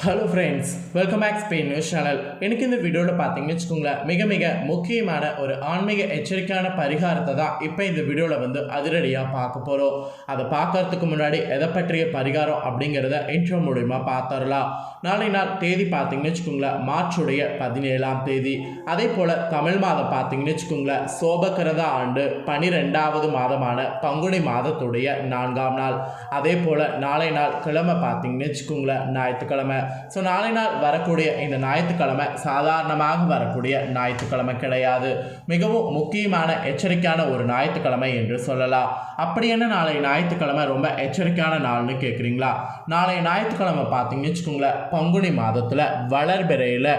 Hello friends welcome back Spain news channel எனக்கு இந்த வீடியோவில் பார்த்தீங்கன்னு வச்சுக்கோங்களேன் மிக மிக முக்கியமான ஒரு ஆன்மீக எச்சரிக்கையான பரிகாரத்தை தான் இப்போ இந்த வீடியோவில் வந்து அதிரடியாக பார்க்க போகிறோம் அதை பார்க்கறதுக்கு முன்னாடி எதை பற்றிய பரிகாரம் அப்படிங்கிறத இன்ட்ரோ மூலிமா பார்த்துடலாம். நாளை நாள் தேதி பார்த்தீங்கன்னு வச்சுக்கோங்களேன் மார்ச்சுடைய பதினேழாம் தேதி. அதே போல் தமிழ் மாதம் பார்த்தீங்கன்னு வச்சுக்கோங்களேன் சோபகிரத ஆண்டு பனிரெண்டாவது மாதமான பங்குனி மாதத்துடைய நான்காம் நாள். அதே போல் நாளை நாள் கிழமை பார்த்தீங்கன்னு வச்சுக்கோங்களேன் ஞாயிற்றுக்கிழமை. ஸோ நாளை நாள் வரக்கூடிய இந்த ஞாயிற்றுக்கிழமை சாதாரணமாக வரக்கூடிய ஞாயிற்றுக்கிழமை கிடையாது. மிகவும் முக்கியமான எச்சரிக்கையான ஒரு ஞாயிற்றுக்கிழமை என்று சொல்லலாம். அப்படி என்ன நாளை ஞாயிற்றுக்கிழமை? ரொம்ப எச்சரிக்கையான நாள்னு கேட்குறீங்களா நாளை ஞாயிற்றுக்கிழமை பார்த்தீங்கன்னு வச்சுக்கோங்களேன் பங்குனி மாதத்தில் வளர்பிறையில்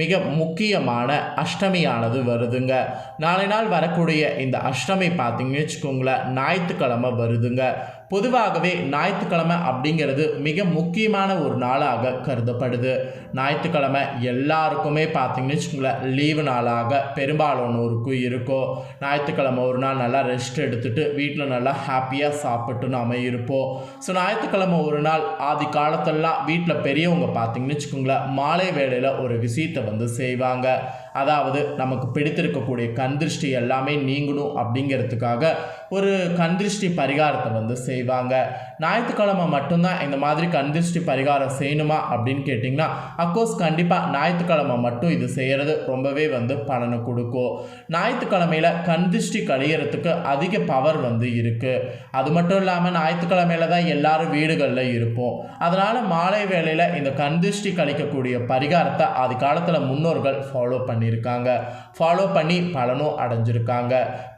மிக முக்கியமான அஷ்டமியானது வருதுங்க. நாளை நாள் வரக்கூடிய இந்த அஷ்டமி பார்த்தீங்கன்னு வச்சுக்கோங்களேன் ஞாயிற்றுக்கிழமை வருதுங்க. பொதுவாகவே ஞாயிற்றுக்கிழமை அப்படிங்கிறது மிக முக்கியமான ஒரு நாளாக கருதப்படுது. ஞாயிற்றுக்கிழமை எல்லாருக்குமே பார்த்தீங்கன்னு வச்சுக்கோங்களேன் லீவு நாளாக பெரும்பாலானோருக்கும் இருக்கும். ஞாயிற்றுக்கிழமை ஒரு நாள் நல்லா ரெஸ்ட் எடுத்துட்டு வீட்டில் நல்லா ஹாப்பியாக சாப்பிட்டு நாம் இருப்போம். ஸோ ஞாயிற்றுக்கிழமை ஒரு நாள் ஆதி காலத்தெல்லாம் வீட்டில் பெரியவங்க பார்த்தீங்கன்னு வச்சுக்கோங்களேன் மாலை வேளையில் ஒரு விஷயத்தை வந்து செய்வாங்க. அதாவது நமக்கு பிடித்திருக்கக்கூடிய கந்திருஷ்டி எல்லாமே நீங்கணும் அப்படிங்கிறதுக்காக ஒரு கந்திருஷ்டி பரிகாரத்தை வந்து செய்வாங்க. ஞாயிற்றுக்கிழமை மட்டும்தான் இந்த மாதிரி கண்திருஷ்டி பரிகாரம் செய்யணுமா அப்படின்னு கேட்டிங்கன்னா அக்கோர்ஸ் கண்டிப்பாக ஞாயிற்றுக்கிழமை மட்டும் இது செய்கிறது ரொம்பவே வந்து பலனை கொடுக்கும். ஞாயிற்றுக்கிழமையில் கண் கழியறதுக்கு அதிக பவர் வந்து இருக்குது அது மட்டும் இல்லாமல் ஞாயிற்றுக்கிழமையில தான் எல்லாரும் வீடுகளில் இருப்போம். அதனால் மாலை வேளையில் இந்த கண்திருஷ்டி கழிக்கக்கூடிய பரிகாரத்தை அது காலத்தில் முன்னோர்கள் ஃபாலோ பண்ணியிருக்காங்க. ஃபாலோ பண்ணி பலனும் அடைஞ்சிருக்காங்க.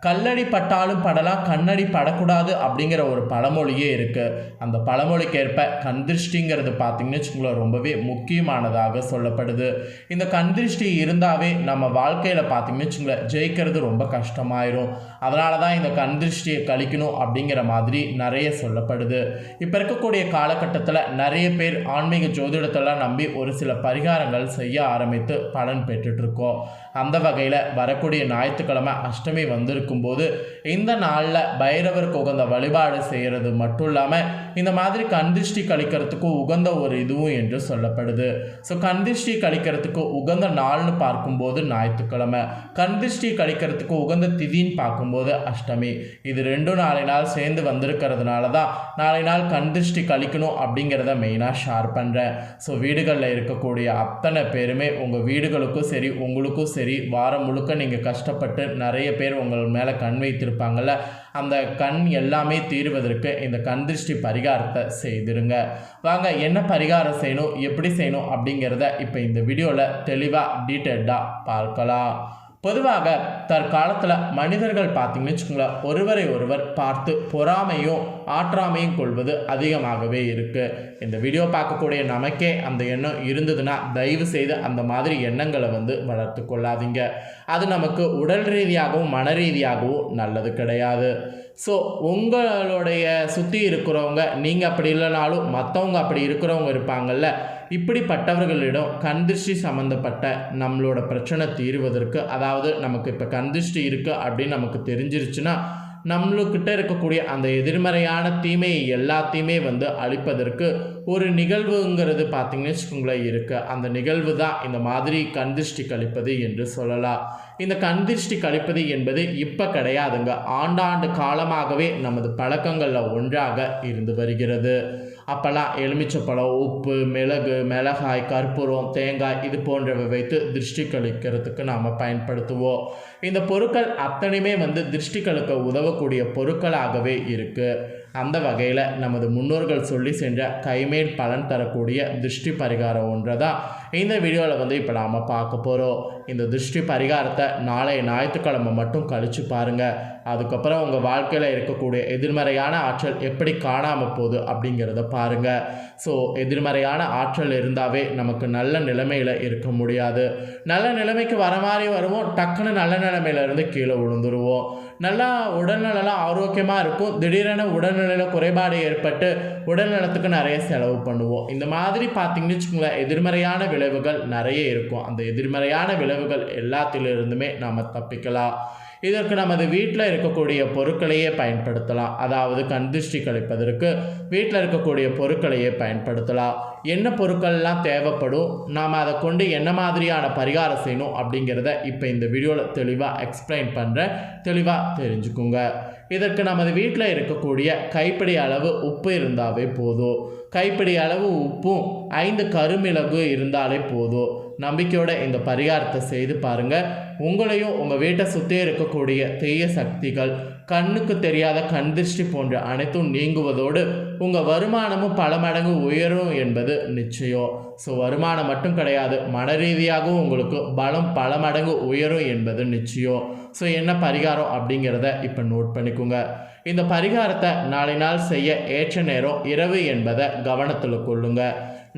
கல்லடி பட்டாலும் படலாம் கண்ணடி படக்கூடாது அப்படிங்கிற ஒரு பழமொழியே இருக்குது அந்த பழமொழிக்கேற்ப கந்திருஷ்டிங்கிறது பார்த்தீங்கன்னு வச்சுக்கோங்களேன் ரொம்பவே முக்கியமானதாக சொல்லப்படுது. இந்த கந்திருஷ்டி இருந்தாவே நம்ம வாழ்க்கையில் பார்த்தீங்கன்னு வச்சுங்களேன் ஜெயிக்கிறது ரொம்ப கஷ்டமாயிரும். அதனால தான் இந்த கந்திருஷ்டியை கழிக்கணும் அப்படிங்கிற மாதிரி நிறைய சொல்லப்படுது. இப்போ இருக்கக்கூடிய காலகட்டத்தில் நிறைய பேர் ஆன்மீக ஜோதிடத்தெல்லாம் நம்பி ஒரு சில பரிகாரங்கள் செய்ய ஆரம்பித்து பலன் பெற்றுட்ருக்கோம் அந்த வகையில் வரக்கூடிய ஞாயிற்றுக்கிழமை அஷ்டமி வந்திருக்கும் போது இந்த நாளில் பைரவருக்கு உகந்த வழிபாடு செய்கிறது மட்டும் இல்லாமல் இல்லாமல் இந்த மாதிரி கந்திஷ்டி கழிக்கிறதுக்கு உகந்த ஒரு இதுவும் என்று சொல்லப்படுது. ஸோ கந்திஷ்டி கழிக்கிறதுக்கு உகந்த நாள்னு பார்க்கும்போது ஞாயிற்றுக்கிழமை. கந்திஷ்டி கழிக்கிறதுக்கு உகந்த திதின்னு பார்க்கும்போது அஷ்டமி. இது ரெண்டும் நாளை நாள் சேர்ந்து வந்திருக்கிறதுனால தான் நாளை நாள் கந்திஷ்டி கழிக்கணும் அப்படிங்கிறத மெயினாக ஷேர் பண்ணுறேன் ஸோ வீடுகளில் இருக்கக்கூடிய அத்தனை பேருமே உங்கள் வீடுகளுக்கும் சரி உங்களுக்கும் சரி வாரம் முழுக்க நீங்கள் கஷ்டப்பட்டு நிறைய பேர் உங்கள் மேலே கண் வைத்திருப்பாங்கள்ல அந்த கண் எல்லாமே தீர்வதற்கு இந்த கண் திருஷ்டி பரிகாரத்தை செய்திருங்க. வாங்க என்ன பரிகாரம் செய்யணும் எப்படி செய்யணும் அப்படிங்கிறத இப்போ இந்த வீடியோவில் தெளிவாக டீட்டெயில்டாக பார்க்கலாம். பொதுவாக தற்காலத்தில் மனிதர்கள் பார்த்தீங்கன்னு வச்சுக்கோங்களேன் ஒருவரை ஒருவர் பார்த்து பொறாமையும் ஆற்றாமையும் கொள்வது அதிகமாகவே இருக்குது இந்த வீடியோ பார்க்கக்கூடிய நமக்கே அந்த எண்ணம் இருந்ததுன்னா தயவு செய்து அந்த மாதிரி எண்ணங்களை வந்து வளர்த்து கொள்ளாதீங்க. அது நமக்கு உடல் ரீதியாகவும் மன ரீதியாகவும் நல்லது கிடையாது. ஸோ உங்களுடைய சுற்றி இருக்கிறவங்க நீங்கள் அப்படி இல்லைனாலும் மற்றவங்க அப்படி இருக்கிறவங்க இருப்பாங்கல்ல. இப்படிப்பட்டவர்களிடம் கண்திருஷ்டி சம்மந்தப்பட்ட நம்மளோட பிரச்சனை தீர்வதற்கு அதாவது நமக்கு இப்போ கண்திருஷ்டி இருக்குது அப்படின்னு நமக்கு தெரிஞ்சிருச்சுன்னா நம்மளுக்கிட்ட இருக்கக்கூடிய அந்த எதிர்மறையான தீமையை எல்லாத்தையுமே வந்து அழிப்பதற்கு ஒரு நிகழ்வுங்கிறது பார்த்திங்கன்னு வச்சுக்கோங்களேன் இருக்குது அந்த நிகழ்வு தான் இந்த மாதிரி கண்திஷ்டி கழிப்பது என்று சொல்லலாம். இந்த கண்திஷ்டி கழிப்பது என்பது இப்போ கிடையாதுங்க. ஆண்டாண்டு காலமாகவே நமது பழக்கங்களில் ஒன்றாக இருந்து வருகிறது. அப்போல்லாம் எலுமிச்சப்பழம் உப்பு மிளகு மிளகாய் கற்பூரம் தேங்காய் இது போன்றவை வைத்து திருஷ்டி கழிக்கிறதுக்கு நாம் பயன்படுத்துவோம். இந்த பொருட்கள் அத்தனையுமே வந்து திருஷ்டி கழுக்க உதவக்கூடிய பொருட்களாகவே இருக்குது அந்த வகையில் நமது முன்னோர்கள் சொல்லி சென்ற கைமேல் பலன் தரக்கூடிய திருஷ்டி பரிகாரம் ஒன்றை தான் இந்த வீடியோவில் வந்து இப்போ நாம் பார்க்க போகிறோம் இந்த திருஷ்டி பரிகாரத்தை நாளை ஞாயிற்றுக்கிழமை மட்டும் கழித்து பாருங்கள் அதுக்கப்புறம் உங்கள் வாழ்க்கையில் இருக்கக்கூடிய எதிர்மறையான ஆற்றல் எப்படி காணாமல் போகுது அப்படிங்கிறத பாருங்கள் ஸோ எதிர்மறையான ஆற்றல் இருந்தாவே நமக்கு நல்ல நிலைமையில் இருக்க முடியாது. நல்ல நிலைமைக்கு வர மாதிரி வருவோம் டக்குன்னு நல்ல நிலைமையிலேருந்து கீழே விழுந்துருவோம். நல்லா உடல்நலம் ஆரோக்கியமாக இருக்கும். திடீரென உடல்நிலையில் குறைபாடு ஏற்பட்டு உடல்நலத்துக்கு நிறைய செலவு பண்ணுவோம். இந்த மாதிரி பார்த்திங்கன்னு வச்சுக்கோங்களேன் எதிர்மறையான விளைவுகள் நிறைய இருக்கும். அந்த எதிர்மறையான விளைவுகள் எல்லாத்திலிருந்துமே நாம் தப்பிக்கலாம். இதற்கு நமது வீட்டில் இருக்கக்கூடிய பொருட்களையே பயன்படுத்தலாம். அதாவது கண் திருஷ்டி கழிப்பதற்கு வீட்டில் இருக்கக்கூடிய பொருட்களையே பயன்படுத்தலாம். என்ன பொருட்கள்லாம் தேவைப்படும்? நாம் அதை கொண்டு என்ன மாதிரியான பரிகாரம் செய்யணும் அப்படிங்கிறத இப்போ இந்த வீடியோவில் தெளிவாக எக்ஸ்பிளைன் பண்ணுறேன் தெளிவாக தெரிஞ்சுக்குங்க. இதற்கு நமது வீட்டில் இருக்கக்கூடிய கைப்பிடி அளவு உப்பு இருந்தாவே போதும். கைப்பிடி அளவு உப்பும் ஐந்து கருமிளகு இருந்தாலே போதும். நம்பிக்கையோட இந்த பரிகாரத்தை செய்து பாருங்க. உங்களையும் உங்கள் வீட்டை சுற்றி இருக்கக்கூடிய தீய சக்திகள் கண்ணுக்கு தெரியாத கண் திருஷ்டி போன்ற அனைத்தும் நீங்குவதோடு உங்கள் வருமானமும் பல மடங்கு உயரும் என்பது நிச்சயம். ஸோ வருமானம் மட்டும் கிடையாது மன ரீதியாகவும் உங்களுக்கு பலம் பல மடங்கு உயரும் என்பது நிச்சயம். ஸோ என்ன பரிகாரம் அப்படிங்கிறத இப்போ நோட் பண்ணிக்கோங்க. இந்த பரிகாரத்தை நாளை நாள் செய்ய ஏற்ற நேரம் இரவு என்பதை கவனத்தில் கொள்ளுங்க.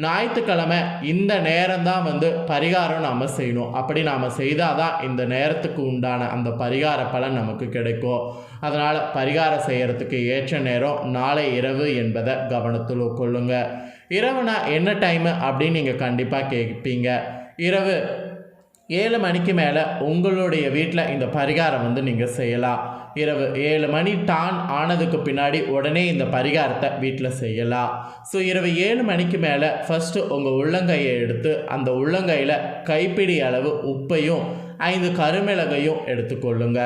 ஞாயிற்றுக்கிழமை இந்த நேரம்தான் வந்து பரிகாரம் நாம் செய்யணும். அப்படி நாம் செய்தால் தான் இந்த நேரத்துக்கு உண்டான அந்த பரிகார பலன் நமக்கு கிடைக்கும். அதனால் பரிகாரம் செய்கிறதுக்கு ஏற்ற நேரம் நாளை இரவு என்பதை கவனத்தில் கொள்ளுங்க. இரவுனா என்ன டைமு அப்படின்னு நீங்கள் கண்டிப்பாக கேட்பீங்க இரவு ஏழு மணிக்கு மேலே உங்களுடைய வீட்டில் இந்த பரிகாரம் வந்து நீங்கள் செய்யலாம். இரவு ஏழு மணி டான் ஆனதுக்கு பின்னாடி உடனே இந்த பரிகாரத்தை வீட்டில் செய்யலாம். ஸோ இரவு ஏழு மணிக்கு மேலே ஃபஸ்ட்டு உங்கள் உள்ளங்கையை எடுத்து அந்த உள்ளங்கையில் கைப்பிடி அளவு உப்பையும் ஐந்து கருமிளகையும் எடுத்துக்கொள்ளுங்க.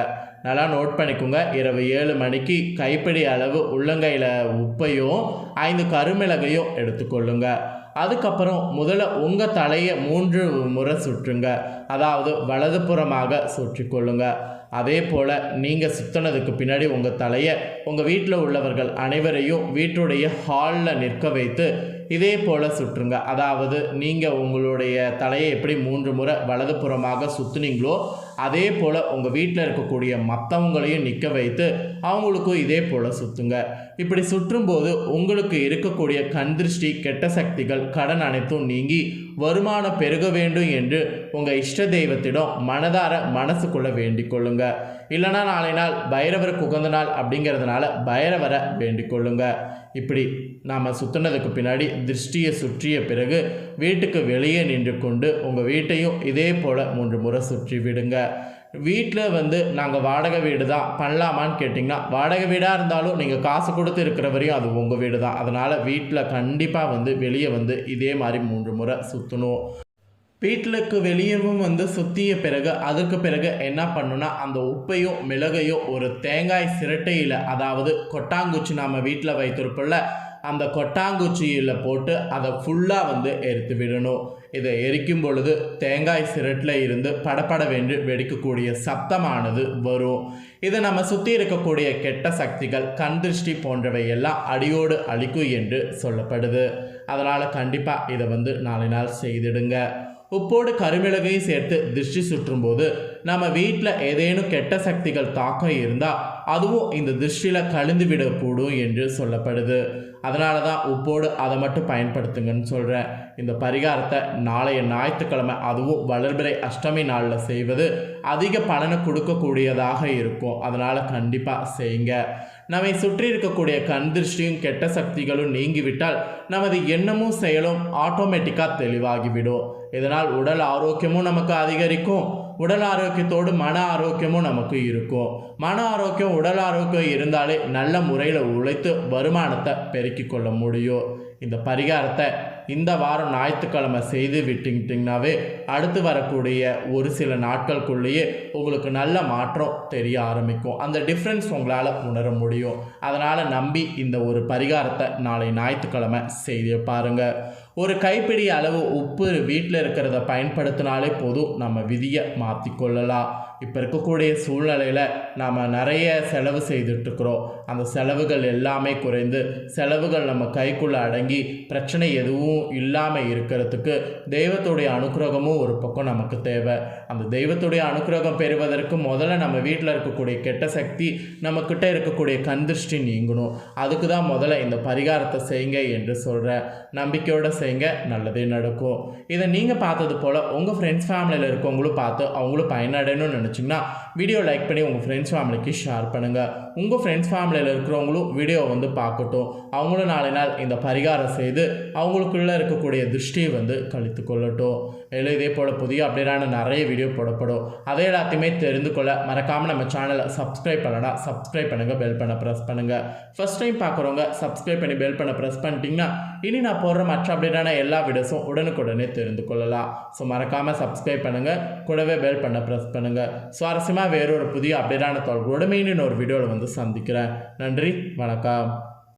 நல்லா நோட் பண்ணிக்கோங்க. இரவு ஏழு மணிக்கு கைப்பிடி அளவு உள்ளங்கையில் உப்பையும் ஐந்து கருமிளகையும் எடுத்துக்கொள்ளுங்கள் அதுக்கப்புறம் முதல்ல உங்கள் தலையை மூன்று முறை சுற்றுங்க. அதாவது வலதுபுறமாக சுற்றிக்கொள்ளுங்க. அதே போல் நீங்கள் சுற்றினதுக்கு பின்னாடி உங்கள் தலையை உங்கள் வீட்டில் உள்ளவர்கள் அனைவரையும் வீட்டுடைய ஹாலில் நிற்க வைத்து இதே போல் சுற்றுங்க. அதாவது நீங்கள் உங்களுடைய தலையை எப்படி மூன்று முறை வலதுபுறமாக சுற்றுனீங்களோ அதே போல் உங்கள் வீட்டில் இருக்கக்கூடிய மற்றவங்களையும் நிற்க வைத்து அவங்களுக்கும் இதே போல் சுற்றுங்க இப்படி சுற்றும்போது உங்களுக்கு இருக்கக்கூடிய கண் திருஷ்டி கெட்ட சக்திகள் கடன் அனைத்தும் நீங்கி வருமானம் பெருக வேண்டும் என்று உங்கள் இஷ்ட தெய்வத்திடம் மனதார மனசுக்குள்ளே வேண்டிக் கொள்ளுங்க. இல்லைனா நாளை நாள் பைரவருக்கு உகந்த நாள் அப்படிங்கிறதுனால பைரவரை வேண்டிக் கொள்ளுங்க. இப்படி நாம் சுற்றுனதுக்கு பின்னாடி திருஷ்டியை சுற்றிய பிறகு வீட்டுக்கு வெளியே நின்று கொண்டு உங்கள் வீட்டையும் இதே போல் மூன்று முறை சுற்றி விடுங்க. வீட்டில் வந்து நாங்கள் வாடகை வீடு தான் பண்ணலாமான்னு கேட்டிங்கன்னா வாடகை வீடாக இருந்தாலும் நீங்கள் காசு கொடுத்து இருக்கிற வரையும் அது உங்கள் வீடு தான் அதனால் வீட்டில் கண்டிப்பாக வந்து வெளியே வந்து இதே மாதிரி மூன்று முறை சுற்றணும் வீட்டிலுக்கு வெளியவும் வந்து சுற்றிய பிறகு அதுக்கு பிறகு என்ன பண்ணுன்னா அந்த உப்பையும் மிளகையும் ஒரு தேங்காய் சிரட்டையில் அதாவது கொட்டாங்குச்சி நாம் வீட்டில் வைத்திருப்போம்ல அந்த கொட்டாங்குச்சியில் போட்டு அதை ஃபுல்லாக வந்து எரித்து விடணும். இதை எரிக்கும் பொழுது தேங்காய் சிரட்டில் இருந்து படபடவென்று வெடிக்கக்கூடிய சப்தமானது வரும். இதை நம்ம சுற்றி இருக்கக்கூடிய கெட்ட சக்திகள் கண் திருஷ்டி போன்றவை எல்லாம் அடியோடு அழிக்கும் என்று சொல்லப்படுது. அதனால் கண்டிப்பாக இதை வந்து நாளை நாள் செய்திடுங்க. உப்போடு கருமிளகையும் சேர்த்து திருஷ்டி சுற்றும்போது நம்ம வீட்டில் ஏதேனும் கெட்ட சக்திகள் தாக்கம் இருந்தால் அதுவும் இந்த திருஷ்டியில் கழிந்து விடக்கூடும் என்று சொல்லப்படுது. அதனால தான் உப்போடு அதை மட்டும் பயன்படுத்துங்கன்னு சொல்கிறேன் இந்த பரிகாரத்தை நாளைய ஞாயிற்றுக்கிழமை அதுவும் வளர்பிறை அஷ்டமி நாளில் செய்வது அதிக பலனை கொடுக்கக்கூடியதாக இருக்கும். அதனால் கண்டிப்பாக செய்யுங்க. நம்மை சுற்றி இருக்கக்கூடிய கண் திருஷ்டியும் கெட்ட சக்திகளும் நீங்கிவிட்டால் நமது எண்ணமும் செயலும் ஆட்டோமேட்டிக்காக தெளிவாகிவிடும். இதனால் உடல் ஆரோக்கியமும் நமக்கு அதிகரிக்கும். உடல் ஆரோக்கியத்தோடு மன ஆரோக்கியமும் நமக்கு இருக்கும். மன ஆரோக்கியம் உடல் ஆரோக்கியம் இருந்தாலே நல்ல முறையில் உழைத்து வருமானத்தை பெருக்கிக் கொள்ள முடியும். இந்த பரிகாரத்தை இந்த வாரம் ஞாயிற்றுக்கிழமை செய்து விட்டுக்கிட்டிங்கனாவே அடுத்து வரக்கூடிய ஒரு சில நாட்களுக்குள்ளேயே உங்களுக்கு நல்ல மாற்றம் தெரிய ஆரம்பிக்கும். அந்த டிஃப்ரென்ஸ் உங்களால் உணர முடியும். அதனால் நம்பி இந்த ஒரு பரிகாரத்தை நாளை ஞாயிற்றுக்கிழமை செய்து பாருங்கள் ஒரு கைப்பிடி அளவு உப்பு வீட்டில் இருக்கிறத பயன்படுத்தினாலே போதும் நம்ம விதியை மாற்றிக்கொள்ளலாம் இப்போ இருக்கக்கூடிய சூழ்நிலையில் நாம் நிறைய செலவு செய்துட்ருக்குறோம் அந்த செலவுகள் எல்லாமே குறைந்து செலவுகள் நம்ம கைக்குள்ளே அடங்கி பிரச்சனை எதுவும் இல்லாமல் இருக்கிறதுக்கு தெய்வத்துடைய அனுக்கிரகமும் ஒரு பக்கம் நமக்கு தேவை. அந்த தெய்வத்துடைய அனுக்கிரகம் பெறுவதற்கு முதல்ல நம்ம வீட்டில் இருக்கக்கூடிய கெட்ட சக்தி நம்மக்கிட்ட இருக்கக்கூடிய கந்திருஷ்டி நீங்கணும். அதுக்கு தான் முதல்ல இந்த பரிகாரத்தை செய்யுங்க என்று சொல்கிறேன் நம்பிக்கையோடு செய்யுங்க நல்லதே நடக்கும். இதை நீங்கள் பார்த்தது போல் உங்கள் ஃப்ரெண்ட்ஸ் ஃபேமிலியில் இருக்கவங்களும் பார்த்து அவங்களும் பயனடையணும்னு நினச்சிங்கன்னா வீடியோ லைக் பண்ணி உங்கள் ஃப்ரெண்ட்ஸ் ஃபேமிலிக்கு ஷேர் பண்ணுங்கள் உங்கள் ஃப்ரெண்ட்ஸ் ஃபேமிலியில் இருக்கிறவங்களும் வீடியோ வந்து பார்க்கட்டும். அவங்களும் நாளை நாள் இந்த பரிகாரம் செய்து அவங்களுக்குள்ளே இருக்கக்கூடிய திருஷ்டியை வந்து கழித்து கொள்ளட்டும். இல்லை இதே போல் புதிய அப்டேட்டான நிறைய வீடியோ போடப்படும். அதை எல்லாத்தையுமே தெரிந்து கொள்ள மறக்காமல் நம்ம சேனலை சப்ஸ்கிரைப் பண்ணலாம் சப்ஸ்கிரைப் பண்ணுங்கள் பெல் பண்ண ப்ரெஸ் பண்ணுங்கள் ஃபர்ஸ்ட் டைம் பார்க்குறவங்க சப்ஸ்கிரைப் பண்ணி பெல் பண்ண ப்ரெஸ் பண்ணிட்டீங்கன்னா இனி நான் போடுற மற்ற அப்டேட்டான எல்லா வீடியோஸும் உடனுக்குடனே தெரிந்து கொள்ளலாம். ஸோ மறக்காமல் சப்ஸ்கிரைப் பண்ணுங்கள் கூடவே பெல் பண்ண ப்ரெஸ் பண்ணுங்கள் சுவாரஸ்யமாக வேறொரு புதிய அப்டேட்டான தொடர்பு மீண்டும் ஒரு வீடியோவில் வந்து சந்திக்கிறேன். நன்றி. வணக்கம்.